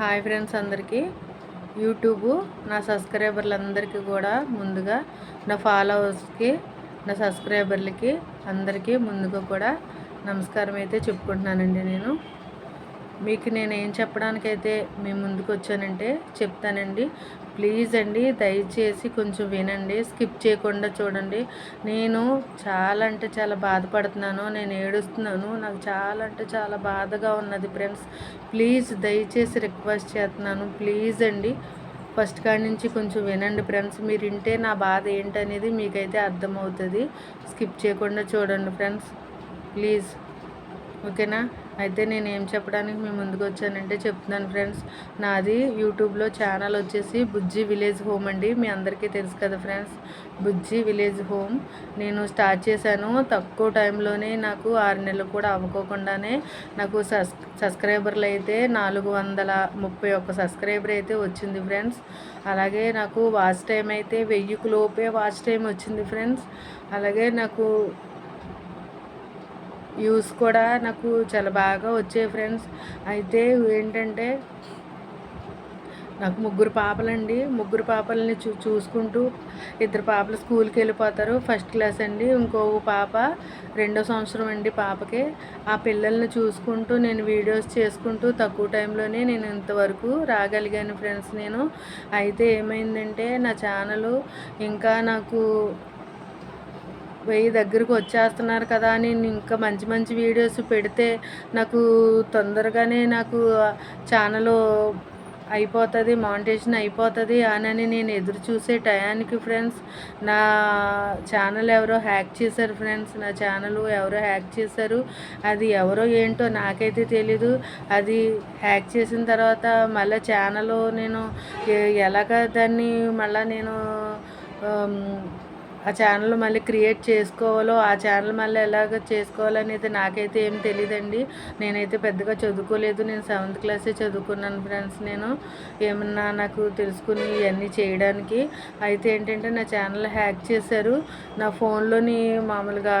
Hi friends అందరికీ. YouTube నా సబ్స్క్రైబర్లందరికీ కూడా ముందుగా నా ఫాలోవర్స్కి నా సబ్స్క్రైబర్లకి అందరికీ ముందుగా కూడా నమస్కారం అయితే చెప్పుకుంటున్నానండి నేను. మీకు నేను ఏం చెప్పడానికైతే మీ ముందుకు వచ్చానంటే చెప్తానండి. ప్లీజ్ అండి దయచేసి కొంచెం వినండి స్కిప్ చేయకుండా చూడండి. నేను చాలా అంటే చాలా బాధపడుతున్నాను నేను ఏడుస్తున్నాను. నాకు చాలా అంటే చాలా బాధగా ఉన్నది ఫ్రెండ్స్. ప్లీజ్ దయచేసి రిక్వెస్ట్ చేస్తున్నాను ప్లీజ్ అండి. ఫస్ట్ కాడి నుంచి కొంచెం వినండి ఫ్రెండ్స్. మీరు వింటే నా బాధ ఏంటనేది మీకైతే అర్థమవుతుంది. స్కిప్ చేయకుండా చూడండి ఫ్రెండ్స్. ప్లీజ్. ఓకేనా? అయితే నేను ఏం చెప్పడానికి మీ ముందుకు వచ్చానంటే చెప్తున్నాను ఫ్రెండ్స్. నాది యూట్యూబ్లో ఛానల్ వచ్చేసి బుజ్జి విలేజ్ హోమ్ అండి. మీ అందరికీ తెలుసు కదా ఫ్రెండ్స్. Bujji village home. నేను స్టార్ట్ చేశాను తక్కువ టైంలోనే నాకు ఆరు నెలలు కూడా అవ్వకోకుండానే నాకు సస్ సబ్స్క్రైబర్లు అయితే నాలుగు వందల ముప్పై ఒక్క సబ్స్క్రైబర్ అయితే వచ్చింది ఫ్రెండ్స్. అలాగే నాకు వాచ్ టైం అయితే వెయ్యికి లోపే వాచ్ టైం వచ్చింది ఫ్రెండ్స్. అలాగే నాకు యూస్ కూడా నాకు చాలా బాగా వచ్చాయి ఫ్రెండ్స్. అయితే ఏంటంటే నాకు ముగ్గురు పాపలండి. ముగ్గురు పాపల్ని చూ చూసుకుంటూ ఇద్దరు పాపలు స్కూల్కి వెళ్ళిపోతారు. ఫస్ట్ క్లాస్ అండి. ఇంకో పాప రెండో సంవత్సరం అండి పాపకి. ఆ పిల్లల్ని చూసుకుంటూ నేను వీడియోస్ చేసుకుంటూ తక్కువ టైంలోనే నేను ఇంతవరకు రాగలిగాను ఫ్రెండ్స్ నేను. అయితే ఏమైందంటే నా ఛానల్ ఇంకా నాకు వెయ్యి దగ్గరకు వచ్చేస్తున్నారు కదా అని ఇంకా మంచి మంచి వీడియోస్ పెడితే నాకు తొందరగానే నాకు ఛానల్ అయిపోతుంది మానిటేషన్ అయిపోతుంది అని నేను ఎదురు చూసే టయానికి ఫ్రెండ్స్ నా ఛానల్ ఎవరో హ్యాక్ చేశారు ఫ్రెండ్స్ నా ఛానల్ ఎవరో హ్యాక్ చేశారు అది ఎవరో ఏంటో నాకైతే తెలీదు అది హ్యాక్ చేసిన తర్వాత మళ్ళీ ఛానల్ నేను ఎలాగ దాన్ని మళ్ళీ నేను ఆ ఛానల్ మళ్ళీ క్రియేట్ చేసుకోవాలో ఆ ఛానల్ మళ్ళీ ఎలాగ చేసుకోవాలనేది నాకైతే ఏం తెలియదండి నేనైతే పెద్దగా చదువుకోలేదు. నేను సెవెంత్ క్లాసే చదువుకున్నాను ఫ్రెండ్స్ నేను. ఏమన్నా నాకు తెలుసుకుని ఇవన్నీ చేయడానికి. అయితే ఏంటంటే నా ఛానల్ హ్యాక్ చేశారు. నా ఫోన్లోని మామూలుగా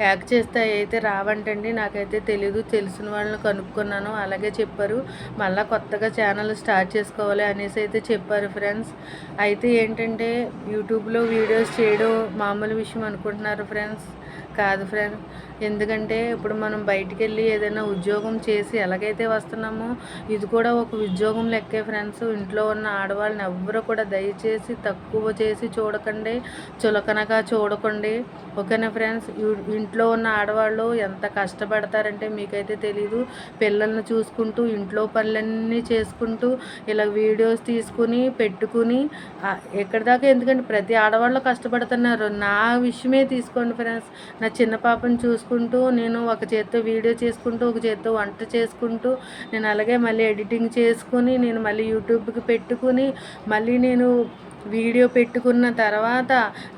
హ్యాక్ చేస్తే అయితే రావంటండి. నాకైతే తెలీదు. తెలిసిన వాళ్ళని కనుక్కున్నాను. అలాగే చెప్పారు. మళ్ళీ కొత్తగా ఛానల్ స్టార్ట్ చేసుకోవాలి అనేసి అయితే చెప్పారు ఫ్రెండ్స్. అయితే ఏంటంటే యూట్యూబ్లో వీడియోస్ చేయడం మామూలు విషయం అనుకుంటున్నారు ఫ్రెండ్స్. కాదు ఫ్రెండ్. ఎందుకంటే ఇప్పుడు మనం బయటికి వెళ్ళి ఏదైనా ఉద్యోగం చేసి ఎలాగైతే వస్తున్నామో ఇది కూడా ఒక ఉద్యోగం లెక్కే ఫ్రెండ్స్. ఇంట్లో ఉన్న ఆడవాళ్ళని ఎవ్వరూ కూడా దయచేసి తక్కువ చేసి చూడకండి. చులకనగా చూడకండి. ఓకేనా ఫ్రెండ్స్? ఇంట్లో ఉన్న ఆడవాళ్ళు ఎంత కష్టపడతారంటే మీకైతే తెలీదు. పిల్లల్ని చూసుకుంటూ ఇంట్లో పనులన్నీ చేసుకుంటూ ఇలా వీడియోస్ తీసుకుని పెట్టుకుని ఎక్కడి దాకా? ఎందుకంటే ప్రతి ఆడవాళ్ళు కష్టపడుతున్నారు. నా విషయమే తీసుకోండి ఫ్రెండ్స్. నా చిన్న పాపను చూసుకుంటూ నేను ఒక చేత్తో వీడియో చేసుకుంటూ ఒక చేత్తో వంట చేసుకుంటూ నేను అలాగే మళ్ళీ ఎడిటింగ్ చేసుకుని నేను మళ్ళీ యూట్యూబ్కి పెట్టుకుని మళ్ళీ నేను వీడియో పెట్టుకున్న తర్వాత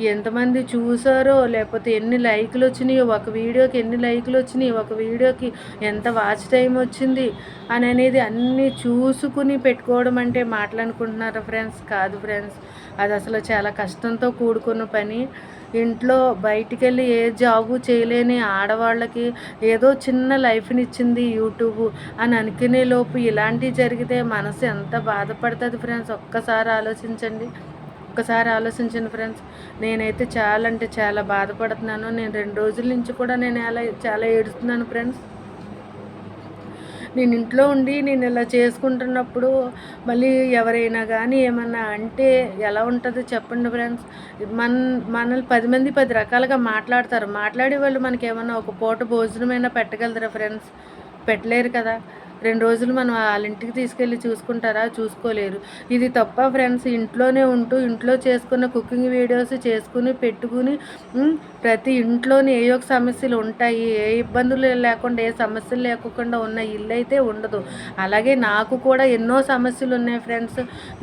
ఎంతమంది చూసారో లేకపోతే ఎన్ని లైకులు వచ్చినాయో ఒక వీడియోకి ఎన్ని లైకులు వచ్చినాయి ఒక వీడియోకి ఎంత వాచ్ టైం వచ్చింది అని అనేది అన్నీ చూసుకుని పెట్టుకోవడం అంటే మాట్లాడుకుంటున్నారా ఫ్రెండ్స్? కాదు ఫ్రెండ్స్. అది అసలు చాలా కష్టంతో కూడుకున్న పని. ఇంట్లో బయటికి వెళ్ళి ఏ జాబు చేయలేని ఆడవాళ్ళకి ఏదో చిన్న లైఫ్ని ఇచ్చింది యూట్యూబ్ అని అనుకునే లోపు ఇలాంటివి జరిగితే మనసు ఎంత బాధపడుతుంది ఫ్రెండ్స్? ఒక్కసారి ఆలోచించండి. ఒక్కసారి ఆలోచించండి ఫ్రెండ్స్. నేనైతే చాలా అంటే చాలా బాధపడుతున్నాను. నేను రెండు రోజుల నుంచి కూడా నేను అలా చాలా ఏడుస్తున్నాను ఫ్రెండ్స్. నేను ఇంట్లో ఉండి నేను ఇలా చేసుకుంటున్నప్పుడు మళ్ళీ ఎవరైనా కానీ ఏమన్నా అంటే ఎలా ఉంటుందో చెప్పండి ఫ్రెండ్స్. మన మనల్ని పది మంది పది రకాలుగా మాట్లాడతారు. మాట్లాడే వాళ్ళు మనకి ఏమన్నా ఒక పూట భోజనమైనా పెట్టగలరా ఫ్రెండ్స్? పెట్టలేరు కదా. రెండు రోజులు మనం వాళ్ళ ఇంటికి తీసుకెళ్ళి చూసుకుంటారా? చూసుకోలేరు. ఇది తప్ప ఫ్రెండ్స్ ఇంట్లోనే ఉంటూ ఇంట్లో చేసుకున్న కుకింగ్ వీడియోస్ చేసుకుని పెట్టుకుని ప్రతి ఇంట్లోనే ఏ ఒక సమస్యలు ఉంటాయి ఏ ఇబ్బందులు లేకుండా ఏ సమస్యలు లేకుండా ఉన్న ఇల్లు అయితే ఉండదు. అలాగే నాకు కూడా ఎన్నో సమస్యలు ఉన్నాయి ఫ్రెండ్స్.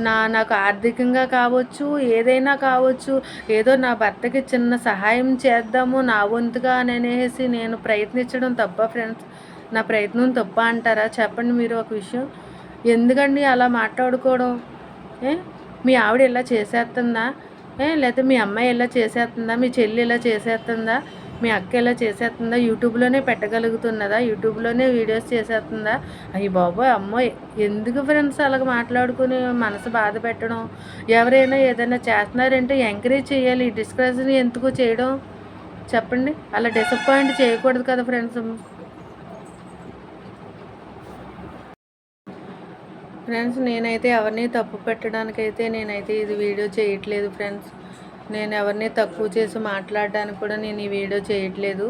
నా నాకు ఆర్థికంగా కావచ్చు ఏదైనా కావచ్చు ఏదో నా భర్తకి చిన్న సహాయం చేద్దాము నా వంతుగా అనేసి నేను ప్రయత్నించడం తప్ప ఫ్రెండ్స్. నా ప్రయత్నం తప్ప అంటారా? చెప్పండి మీరు ఒక విషయం. ఎందుకండి అలా మాట్లాడుకోవడం? ఏ? మీ ఆవిడ ఇలా చేసేస్తుందా? ఏ? లేకపోతే మీ అమ్మాయి ఇలా చేసేస్తుందా? మీ చెల్లి ఇలా చేసేస్తుందా? మీ అక్క ఇలా చేసేస్తుందా? యూట్యూబ్లోనే పెట్టగలుగుతున్నదా? యూట్యూబ్లోనే వీడియోస్ చేసేస్తుందా? అయ్యి బాబోయ్ అమ్మో ఎందుకు ఫ్రెండ్స్ అలాగ మాట్లాడుకుని మనసు బాధ పెట్టడం? ఎవరైనా ఏదైనా చేస్తున్నారంటే ఎంకరేజ్ చేయాలి. డిస్కషన్ ఎందుకు చేయడం? చెప్పండి. అలా డిసప్పాయింట్ చేయకూడదు కదా ఫ్రెండ్స్. ఫ్రెండ్స్ నేనైతే ఎవరిని తప్పు పెట్టడానికైతే నేనైతే ఇది వీడియో చేయట్లేదు ఫ్రెండ్స్ నేను ఎవరిని తక్కువ చేసి మాట్లాడడానికి కూడా నేను ఈ వీడియో చేయట్లేదు.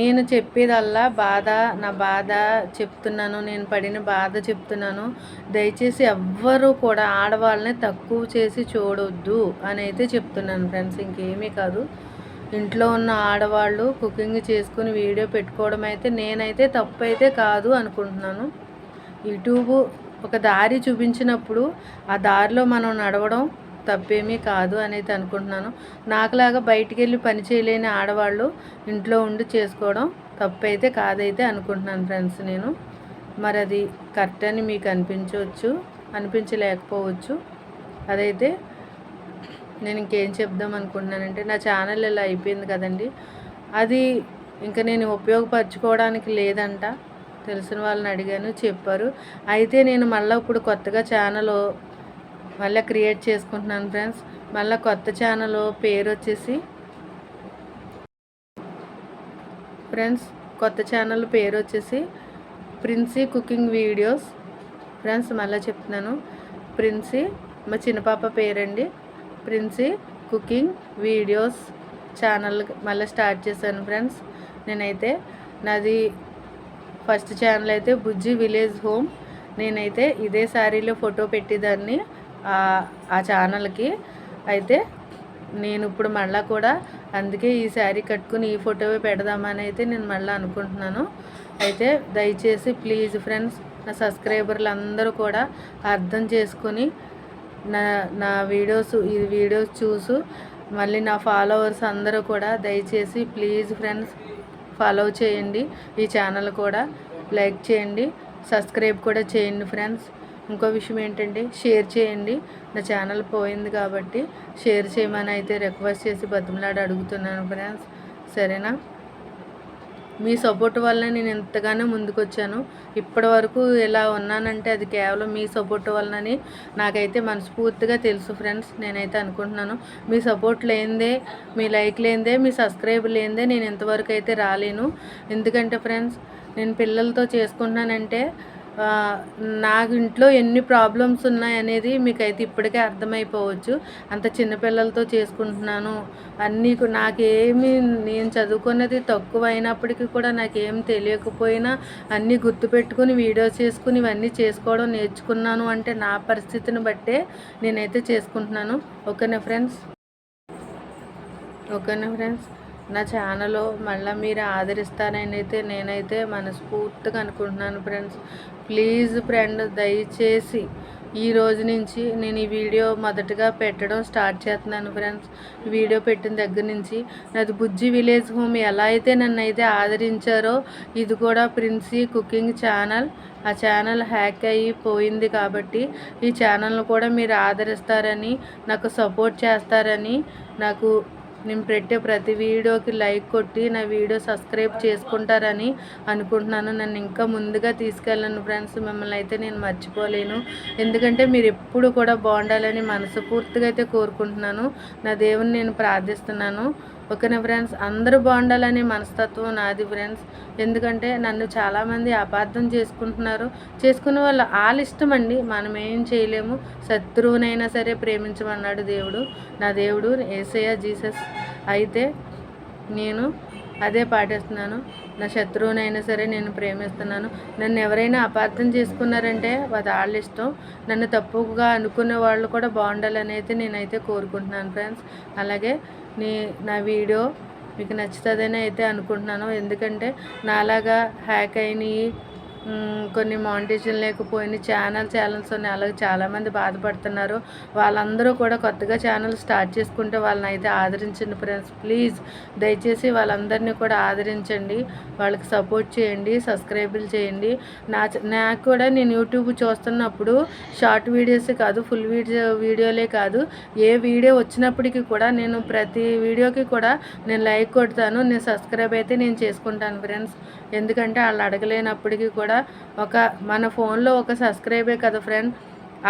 నేను చెప్పేదల్లా బాధ నా బాధ చెప్తున్నాను నేను పడిన బాధ చెప్తున్నాను. దయచేసి ఎవ్వరూ కూడా ఆడవాళ్ళని తక్కువ చేసి చూడొద్దు అని అయితే చెప్తున్నాను ఫ్రెండ్స్ ఇంకేమీ కాదు. ఇంట్లో ఉన్న ఆడవాళ్ళు కుకింగ్ చేసుకుని వీడియో పెట్టుకోవడం అయితే నేనైతే తప్పు అయితే కాదు అనుకుంటున్నాను. యూట్యూబ్ ఒక దారి చూపించినప్పుడు ఆ దారిలో మనం నడవడం తప్పేమీ కాదు అనేది అనుకుంటున్నాను. నాకులాగా బయటికి వెళ్ళి పని చేయలేని ఆడవాళ్ళు ఇంట్లో ఉండి చేసుకోవడం తప్పైతే కాదైతే అనుకుంటున్నాను ఫ్రెండ్స్ నేను. మరి అది కరెక్ట్ అని మీకు అనిపించవచ్చు అనిపించలేకపోవచ్చు. అదైతే నేను ఇంకేం చెప్దాం అనుకుంటున్నానంటే నా ఛానల్ ఇలా అయిపోయింది కదండి. అది ఇంకా నేను ఉపయోగపరచుకోవడానికి లేదంట. తెలిసిన వాళ్ళని అడిగాను చెప్పారు. అయితే నేను మళ్ళీ ఇప్పుడు కొత్తగా ఛానల్ మళ్ళీ క్రియేట్ చేసుకుంటున్నాను ఫ్రెండ్స్ మళ్ళీ కొత్త ఛానల్ పేరు వచ్చేసి ఫ్రెండ్స్ కొత్త ఛానల్ పేరు వచ్చేసి ప్రిన్సీ కుకింగ్ వీడియోస్ ఫ్రెండ్స్ మళ్ళీ చెప్తున్నాను. ప్రిన్సీ మా చిన్నపాప పేరండి. ప్రిన్సీ కుకింగ్ వీడియోస్ ఛానల్ మళ్ళీ స్టార్ట్ చేశాను ఫ్రెండ్స్ నేనైతే నాది ఫస్ట్ ఛానల్ అయితే బుజ్జి విలేజ్ హోమ్. నేనైతే ఇదే శారీలో ఫోటో పెట్టేదాన్ని ఆ ఛానల్కి. అయితే నేను ఇప్పుడు మళ్ళీ కూడా అందుకే ఈ శారీ కట్టుకుని ఈ ఫోటో పెడదామని అయితే నేను మళ్ళీ అనుకుంటున్నాను. అయితే దయచేసి ప్లీజ్ ఫ్రెండ్స్ నా సబ్స్క్రైబర్లు అందరూ కూడా అర్థం చేసుకొని నా నా వీడియోస్ ఈ వీడియోస్ చూసు మళ్ళీ నా ఫాలోవర్స్ అందరూ కూడా దయచేసి ప్లీజ్ ఫ్రెండ్స్ ఫాలో చేయండి ఈ ఛానల్ కూడా. లైక్ చేయండి సబ్స్క్రైబ్ కూడా చేయండి ఫ్రెండ్స్. ఇంకో విషయం ఏంటంటే షేర్ చేయండి. నా ఛానల్ పోయింది కాబట్టి షేర్ చేయమని అయితే రిక్వెస్ట్ చేసి బతిమలాడి అడుగుతున్నాను ఫ్రెండ్స్. సరేనా? మీ సపోర్ట్ వల్ల నేను ఎంతగానో ముందుకొచ్చాను. ఇప్పటి వరకు ఇలా ఉన్నానంటే అది కేవలం మీ సపోర్ట్ వల్లనని నాకైతే మనస్ఫూర్తిగా తెలుసు ఫ్రెండ్స్. నేనైతే అనుకుంటున్నాను మీ సపోర్ట్ లేనిదే మీ లైక్ లేనిదే మీ సబ్స్క్రైబ్ లేనిదే నేను ఇంతవరకు అయితే రాలేను. ఎందుకంటే ఫ్రెండ్స్ నేను పిల్లలతో చేసుకుంటున్నానంటే నాకు ఇంట్లో ఎన్ని ప్రాబ్లమ్స్ ఉన్నాయనేది మీకైతే ఇప్పటికే అర్థమైపోవచ్చు. అంత చిన్నపిల్లలతో చేసుకుంటున్నాను అన్నీ నాకేమి నేను చదువుకున్నది తక్కువ అయినప్పటికీ కూడా నాకేం తెలియకపోయినా అన్నీ గుర్తుపెట్టుకుని వీడియో చేసుకుని ఇవన్నీ చేసుకోవడం నేర్చుకున్నాను అంటే నా పరిస్థితిని బట్టే నేనైతే చేసుకుంటున్నాను. ఓకేనా ఫ్రెండ్స్? ఓకేనా ఫ్రెండ్స్? నా ఛానల్ మళ్ళీ మీరు ఆదరిస్తారని అయితే నేనైతే మనస్ఫూర్తిగా అనుకుంటున్నాను ఫ్రెండ్స్. ప్లీజ్ ఫ్రెండ్ దయచేసి ఈ రోజు నుంచి నేను ఈ వీడియో మొదటగా పెట్టడం స్టార్ట్ చేస్తున్నాను ఫ్రెండ్స్. వీడియో పెట్టిన దగ్గర నుంచి నాది బుజ్జి విలేజ్ హోమ్ ఎలా అయితే నన్ను అయితే ఆదరించారో ఇది కూడా ప్రిన్సీ కుకింగ్ ఛానల్. ఆ ఛానల్ హ్యాక్ అయ్యి పోయింది కాబట్టి ఈ ఛానల్ను కూడా మీరు ఆదరిస్తారని నాకు సపోర్ట్ చేస్తారని నాకు నేను పెట్టే ప్రతి వీడియోకి లైక్ కొట్టి నా వీడియో సబ్స్క్రైబ్ చేసుకుంటారని అనుకుంటున్నాను. నన్ను ఇంకా ముందుగా తీసుకెళ్ళను ఫ్రెండ్స్. మిమ్మల్ని అయితే నేను మర్చిపోలేను. ఎందుకంటే మీరు ఎప్పుడు కూడా బాగుండాలని మనస్ఫూర్తిగా అయితే కోరుకుంటున్నాను. నా దేవుని నేను ప్రార్థిస్తున్నాను. ఓకేనా ఫ్రెండ్స్ అందరూ బాగుండాలనే మనస్తత్వం నాది ఫ్రెండ్స్ ఎందుకంటే నన్ను చాలామంది అపార్థం చేసుకుంటున్నారు. చేసుకునే వాళ్ళు వాళ్ళ ఇష్టం అండి మనం ఏం చేయలేము. శత్రువునైనా సరే ప్రేమించమన్నాడు దేవుడు. నా దేవుడు ఏసయ్య జీసస్. అయితే నేను అదే పాటిస్తున్నాను. నా శత్రువునైనా సరే నేను ప్రేమిస్తున్నాను. నన్ను ఎవరైనా అపార్థం చేసుకున్నారంటే అది వాళ్ళ ఇష్టం. నన్ను తప్పుగా అనుకునే వాళ్ళు కూడా బాగుండాలని అయితే నేనైతే కోరుకుంటున్నాను ఫ్రెండ్స్ అలాగే నీ నా వీడియో మీకు నచ్చుతుందని అయితే అనుకుంటున్నాను. ఎందుకంటే నాలాగా హ్యాక్ అయినవి కొన్ని మానిటేషన్ లేకపోయిన ఛానల్ ఛానల్స్ ఉన్నాయి అలాగే చాలామంది బాధపడుతున్నారు. వాళ్ళందరూ కూడా కొత్తగా ఛానల్ స్టార్ట్ చేసుకుంటే వాళ్ళని అయితే ఆదరించండి ఫ్రెండ్స్. ప్లీజ్ దయచేసి వాళ్ళందరినీ కూడా ఆదరించండి. వాళ్ళకి సపోర్ట్ చేయండి సబ్స్క్రైబులు చేయండి. నా నాకు కూడా నేను యూట్యూబ్ చూస్తున్నప్పుడు షార్ట్ వీడియోస్ కాదు ఫుల్ వీడియో వీడియోలే కాదు. ఏ వీడియో వచ్చినప్పటికీ కూడా నేను ప్రతి వీడియోకి కూడా నేను లైక్ కొడతాను. నేను సబ్స్క్రైబ్ అయితే నేను చేసుకుంటాను ఫ్రెండ్స్. ఎందుకంటే వాళ్ళు అడగలేనప్పటికీ కూడా ఒక మన ఫోన్లో ఒక సబ్స్క్రైబే కదా ఫ్రెండ్?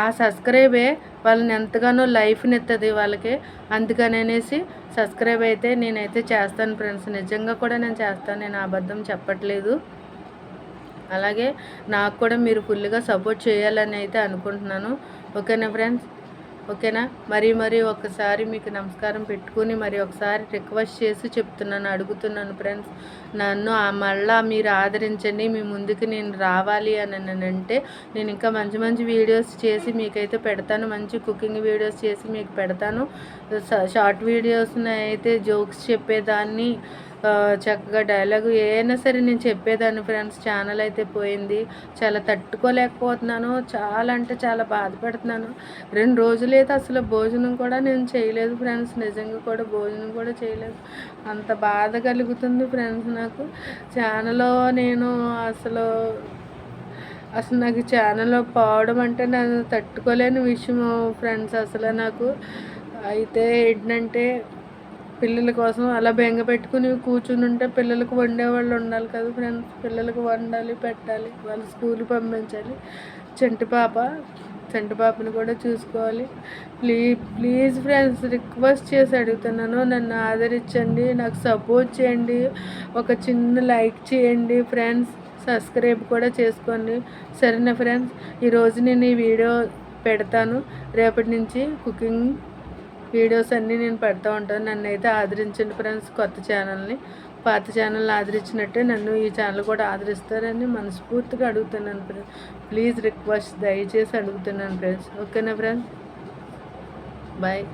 ఆ సబ్స్క్రైబే వాళ్ళని ఎంతగానో లైఫ్ని వాళ్ళకి. అందుకని అనేసి సబ్స్క్రైబ్ అయితే నేనైతే చేస్తాను ఫ్రెండ్స్. నిజంగా కూడా నేను చేస్తాను. నేను అబద్ధం చెప్పట్లేదు. అలాగే నాకు కూడా మీరు ఫుల్గా సపోర్ట్ చేయాలని అయితే అనుకుంటున్నాను. ఓకేనా ఫ్రెండ్స్? ఓకేనా? మరి మరి ఒకసారి మీకు నమస్కారం పెట్టుకుని మరి ఒకసారి రిక్వెస్ట్ చేసి చెప్తున్నాను అడుగుతున్నాను ఫ్రెండ్స్. నన్ను మళ్ళా మీరు ఆదరించండి మీ ముందుకు నేను రావాలి అని అంటే నేను ఇంకా మంచి మంచి వీడియోస్ చేసి మీకైతే పెడతాను మంచి కుకింగ్ వీడియోస్ చేసి మీకు పెడతాను. షార్ట్ వీడియోస్ని అయితే జోక్స్ చెప్పేదాన్ని చక్కగా డైలాగు ఏదైనా సరే నేను చెప్పేదాన్ని ఫ్రెండ్స్ ఛానల్ అయితే పోయింది. చాలా తట్టుకోలేకపోతున్నాను. చాలా అంటే చాలా బాధపడుతున్నాను. రెండు రోజులైతే అసలు భోజనం కూడా నేను చేయలేదు ఫ్రెండ్స్ నిజంగా కూడా భోజనం కూడా చేయలేదు. అంత బాధ కలుగుతుంది ఫ్రెండ్స్ నాకు. ఛానల్లో నేను అసలు అసలు నాకు ఛానల్లో పోవడం అంటే నేను తట్టుకోలేని విషయం ఫ్రెండ్స్ అసలు నాకు. అయితే ఏంటంటే పిల్లల కోసం అలా బెంగ పెట్టుకుని కూర్చుని ఉంటే పిల్లలకు వండేవాళ్ళు ఉండాలి కదా ఫ్రెండ్స్ పిల్లలకు వండాలి పెట్టాలి వాళ్ళు స్కూల్ పంపించాలి. చంటి పాప చంటి పాపని కూడా చూసుకోవాలి. ప్లీజ్ ప్లీజ్ ఫ్రెండ్స్ రిక్వెస్ట్ చేసి అడుగుతున్నాను. నన్ను ఆదరించండి నాకు సపోర్ట్ చేయండి. ఒక చిన్న లైక్ చేయండి ఫ్రెండ్స్ సబ్స్క్రైబ్ కూడా చేసుకోండి. సరేనా ఫ్రెండ్స్ ఈరోజు నేను ఈ వీడియో పెడతాను. రేపటి నుంచి కుకింగ్ వీడియోస్ అన్నీ నేను పెడతా ఉంటాను. నన్ను అయితే ఆదరించండి ఫ్రెండ్స్ కొత్త ఛానల్ని పాత ఛానల్ని ఆదరించినట్టే నన్ను ఈ ఛానల్ కూడా ఆదరిస్తారని మనస్ఫూర్తిగా అడుగుతున్నాను ఫ్రెండ్స్ ప్లీజ్ రిక్వెస్ట్ దయచేసి అడుగుతున్నాను ఫ్రెండ్స్ ఓకేనా ఫ్రెండ్స్ బాయ్